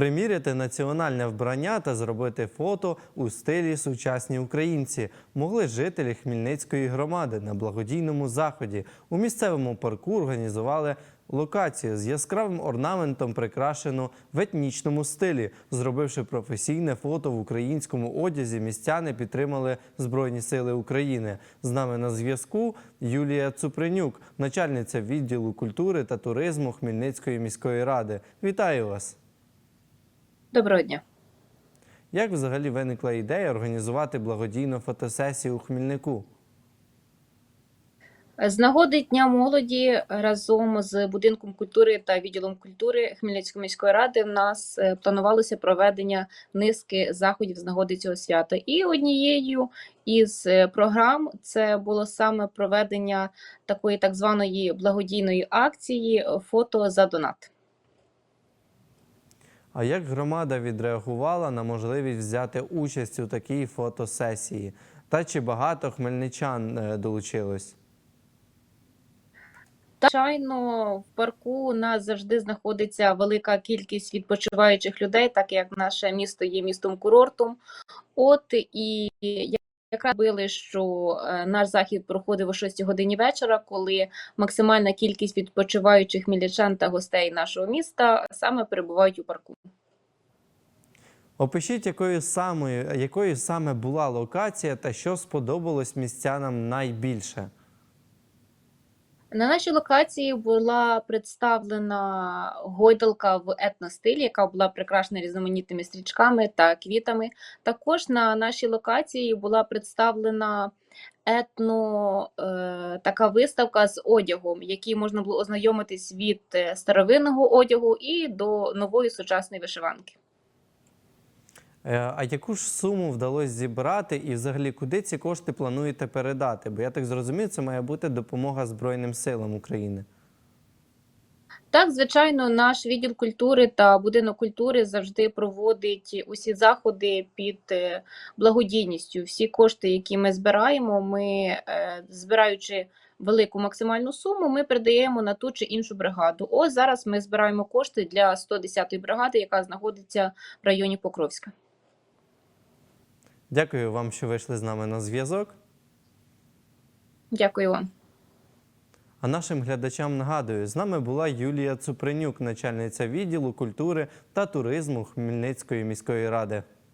Приміряти національне вбрання та зробити фото у стилі сучасні українці могли жителі Хмельницької громади на благодійному заході. У місцевому парку організували локацію з яскравим орнаментом, прикрашену в етнічному стилі. Зробивши професійне фото в українському одязі, містяни підтримали Збройні Сили України. З нами на зв'язку Юлія Цупринюк, начальниця відділу культури та туризму Хмельницької міської ради. Вітаю вас! Доброго дня. Як взагалі виникла ідея організувати благодійну фотосесію у Хмільнику? З нагоди Дня молоді разом з будинком культури та відділом культури Хмельницької міської ради в нас е, планувалося проведення низки заходів з нагоди цього свята. І однією із е, програм це було саме проведення такої так званої благодійної акції фото за донат. А як громада відреагувала на можливість взяти участь у такій фотосесії? Та чи багато хмельничан е, долучилось? Звичайно, в парку у нас завжди знаходиться велика кількість відпочиваючих людей, так як наше місто є містом курортом. От і якраз били, що е, наш захід проходив о 6 годині вечора, коли максимальна кількість відпочиваючих мілічан та гостей нашого міста саме перебувають у парку. Опишіть, якою самою, якою саме була локація та що сподобалось містянам найбільше? На нашій локації була представлена гойдалка в етностилі, яка була прикрашена різноманітними стрічками та квітами. Також на нашій локації була представлена етно е, така виставка з одягом, який можна було ознайомитись від е, старовинного одягу і до нової сучасної вишиванки. Е, А яку ж суму вдалося зібрати і взагалі куди ці кошти плануєте передати? Бо я так зрозумів, це має бути допомога Збройним силам України. Так, звичайно, наш відділ культури та будинок культури завжди проводить усі заходи під е, благодійністю. Всі кошти, які ми збираємо, ми е, збираючи велику максимальну суму, ми передаємо на ту чи іншу бригаду. Ось зараз ми збираємо кошти для 110-ї бригади, яка знаходиться в районі Покровська. Дякую вам, що вийшли з нами на зв'язок. Дякую вам. А нашим глядачам нагадую, з нами була Юлія Цупринюк, начальниця відділу культури та туризму Хмельницької міської ради.